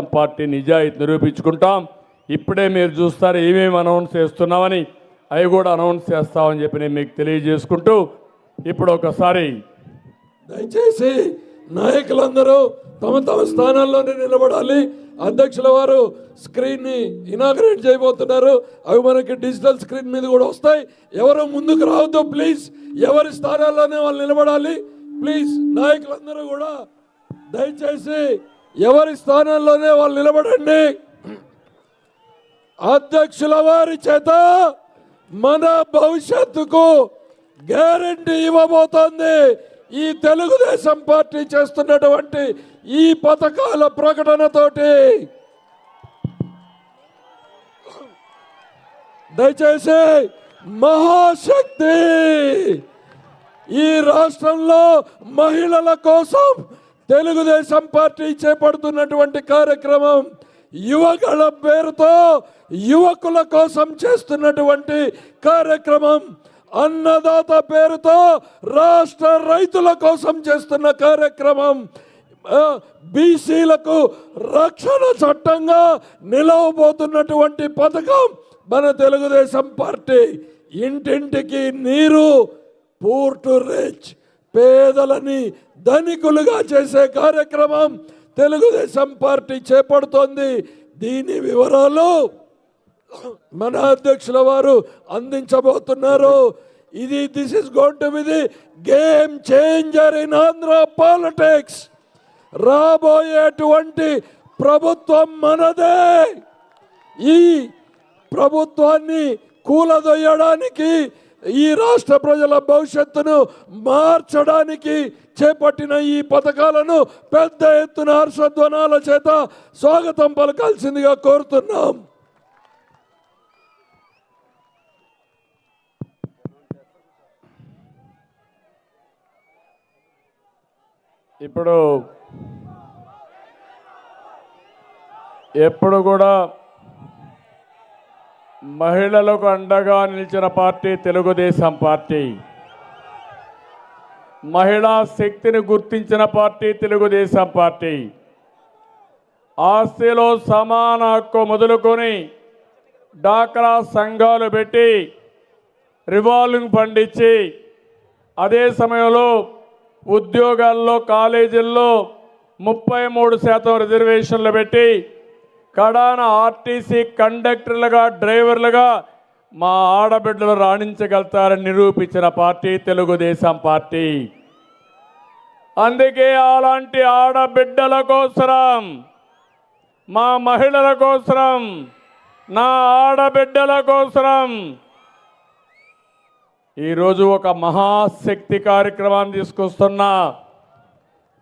Party నిజాయితీ నిరూపించుకుంటాం. ఇప్పుడే మీరు చూస్తారు ఏమేమి అనౌన్స్ చేస్తున్నామని. అవి కూడా అనౌన్స్ చేస్తామని చెప్పి నేను మీకు తెలియజేసుకుంటూ ఇప్పుడు ఒకసారి దయచేసి నాయకులందరూ తమ తమ స్థానాల్లోనే నిలబడాలి. అధ్యక్షుల వారు స్క్రీన్ని ఇనాగ్రేట్ చేయబోతున్నారు. అవి మనకి డిజిటల్ స్క్రీన్ మీద కూడా వస్తాయి. ఎవరు ముందుకు రావద్దు ప్లీజ్. ఎవరి స్థానాల్లోనే వాళ్ళు నిలబడాలి. ప్లీజ్ నాయకులందరూ కూడా దయచేసి ఎవరి స్థానంలోనే వాళ్ళు నిలబడండి. అధ్యక్షుల వారి చేత మన భవిష్యత్తుకు గ్యారంటీ ఇవ్వబోతోంది. ఈ తెలుగుదేశం పార్టీ చేస్తున్నటువంటి ఈ పథకాల ప్రకటనతోటి దయచేసి మహాశక్తి ఈ రాష్ట్రంలో మహిళల కోసం తెలుగుదేశం పార్టీ చేపడుతున్నటువంటి కార్యక్రమం యువకుల పేరుతో యువకుల కోసం చేస్తున్నటువంటి కార్యక్రమం. అన్నదాత పేరుతో రాష్ట్ర రైతుల కోసం చేస్తున్న కార్యక్రమం. బీసీలకు రక్షణ చట్టంగా నిలవబోతున్నటువంటి పథకం మన తెలుగుదేశం పార్టీ. ఇంటింటికి నీరు పూర్ టు రిచ్ పేదలని ధనికులుగా చేసే కార్యక్రమం తెలుగుదేశం పార్టీ చేపడుతోంది. దీని వివరాలు మన అధ్యక్షుల వారు అందించబోతున్నారు. ఇది this is gonna be the game changer in Andhra politics రాబోయేటువంటి ప్రభుత్వం మనదే. ఈ ప్రభుత్వాన్ని కూలదొయ్యడానికి ఈ రాష్ట్ర ప్రజల భవిష్యత్తును మార్చడానికి చేపట్టిన ఈ పథకాలను పెద్ద ఎత్తున హర్షధ్వనాల చేత స్వాగతం పలకాల్సిందిగా కోరుతున్నాం. ఇప్పుడు ఎప్పుడు కూడా మహిళలకు అండగా నిలిచిన పార్టీ తెలుగుదేశం పార్టీ. మహిళా శక్తిని గుర్తించిన పార్టీ తెలుగుదేశం పార్టీ. ఆస్తిలో సమాన హక్కు మొదలుకొని డాక్రా సంఘాలు పెట్టి రివాల్వింగ్ ఫండ్ ఇచ్చి అదే సమయంలో ఉద్యోగాల్లో కాలేజీల్లో ముప్పై మూడు శాతం రిజర్వేషన్లు పెట్టి కడాన ఆర్టీసీ కండక్టర్లుగా డ్రైవర్లుగా మా ఆడబిడ్డలు రాణించగలుగుతారని నిరూపించిన పార్టీ తెలుగుదేశం పార్టీ. అందుకే అలాంటి ఆడబిడ్డల కోసరం మా మహిళల కోసరం నా ఆడబిడ్డల కోసరం. ఈరోజు ఒక మహాశక్తి కార్యక్రమాన్ని తీసుకొస్తున్నా.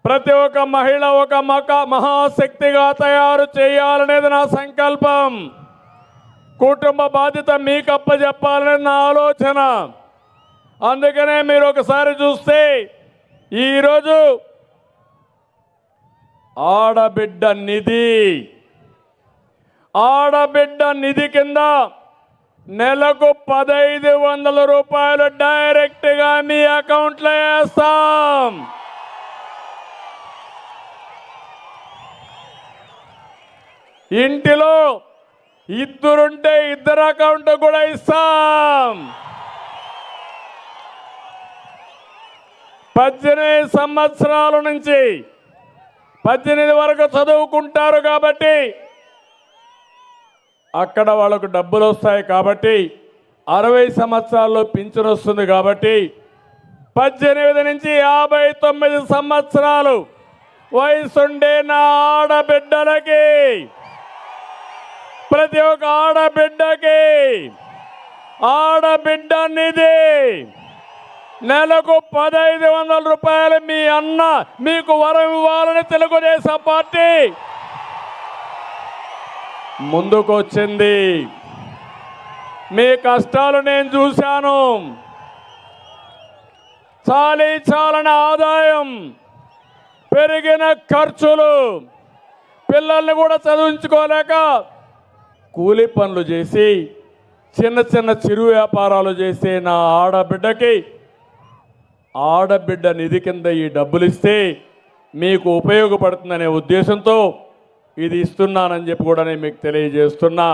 ప్రతి ఒక్క మహిళ ఒక మక మహాశక్తిగా తయారు చేయాలనేది నా సంకల్పం. కుటుంబ బాధ్యత మీకు అప్పచెప్పాలనేది నా ఆలోచన. అందుకనే మీరు ఒకసారి చూస్తే ఈరోజు ఆడబిడ్డ నిధి. ఆడబిడ్డ నిధి కింద నెలకు పదహైదు వందల రూపాయలు డైరెక్ట్గా మీ అకౌంట్లో వేస్తాం. ఇంటిలో ఇద్దరుంటే ఇద్దరు అకౌంట్ కూడా ఇస్తాం. పద్దెనిమిది సంవత్సరాల నుంచి పద్దెనిమిది వరకు చదువుకుంటారు కాబట్టి అక్కడ వాళ్ళకు డబ్బులు వస్తాయి కాబట్టి అరవై సంవత్సరాల్లో పింఛన్ వస్తుంది కాబట్టి పద్దెనిమిది నుంచి యాభై తొమ్మిది సంవత్సరాలు వయసుండే నా ఆడబిడ్డలకి ప్రతి ఒక్క ఆడబిడ్డకి ఆడబిడ్డ నిధి. నెలకు పదహైదు వందల రూపాయలు మీ అన్న మీకు వరం ఇవ్వాలని తెలుగుదేశం పార్టీ ముందుకొచ్చింది. మీ కష్టాలు నేను చూశాను. చాలీ చాలని ఆదాయం పెరిగిన ఖర్చులు పిల్లల్ని కూడా చదివించుకోలేక కూలి పనులు చేసి చిన్న చిన్న చిరు వ్యాపారాలు చేసే నా ఆడబిడ్డకి ఆడబిడ్డ నిధి కింద ఈ డబ్బులు ఇస్తే మీకు ఉపయోగపడుతుందనే ఉద్దేశంతో ఇది ఇస్తున్నానని చెప్పి కూడా నేను మీకు తెలియజేస్తున్నా.